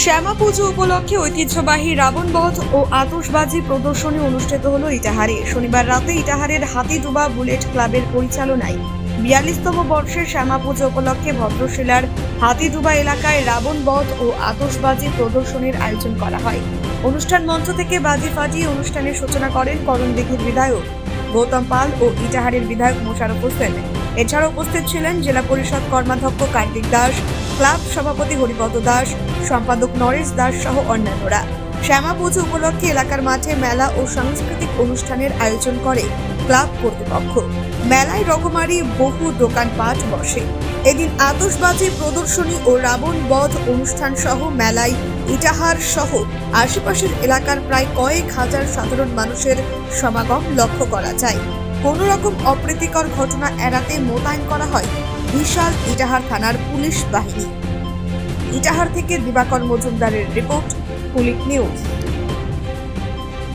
শ্যামা পুজো উপলক্ষে ঐতিহ্যবাহী রাবণ বধ ও আতশবাজি প্রদর্শনী অনুষ্ঠিত হলো ইটাহারে। শনিবার রাতে ইটাহারের হাতিডুবা বুলেট ক্লাবের পরিচালনায়। বিয়াল্লিশতম বর্ষের শ্যামা পুজো উপলক্ষে ভদ্রশিলার হাতিডুবা এলাকায় রাবণ বধ ও আতশবাজি প্রদর্শনীর আয়োজন করা হয়। অনুষ্ঠান মঞ্চ থেকে বাজি ফাটিয়ে অনুষ্ঠানের সূচনা করেন করণদিঘির বিধায়ক গৌতম পাল ও ইটাহারের বিধায়ক মোশারফ হোসেন। এছাড়া উপস্থিত ছিলেন জেলা পরিষদ কর্মাধ্যক্ষ কার্তিক দাস ক্লাব সভাপতি হরিপদ দাস, সম্পাদক নরেশ দাস সহ অন্যান্যরা। শ্যামা পুজো উপলক্ষে এলাকার মাঠে মেলা ও সাংস্কৃতিক অনুষ্ঠানের আয়োজন করে ক্লাব কর্তৃপক্ষ। মেলায় রকমারি বহু দোকানপাট বসে। এদিন আতশবাজি প্রদর্শনী ও রাবণ বধ অনুষ্ঠান সহ মেলায় ইটাহার সহ আশেপাশের এলাকার প্রায় কয়েক হাজার সাধারণ মানুষের সমাগম লক্ষ্য করা যায়। কোনো রকম অপ্রীতিকর ঘটনা এড়াতে মোতায়েন করা হয় বিশাল ইটাহার থানার পুলিশ বাহিনী। ইটাহার থেকে দিবাকর মজুমদারের রিপোর্ট পুলিশ নিউজ।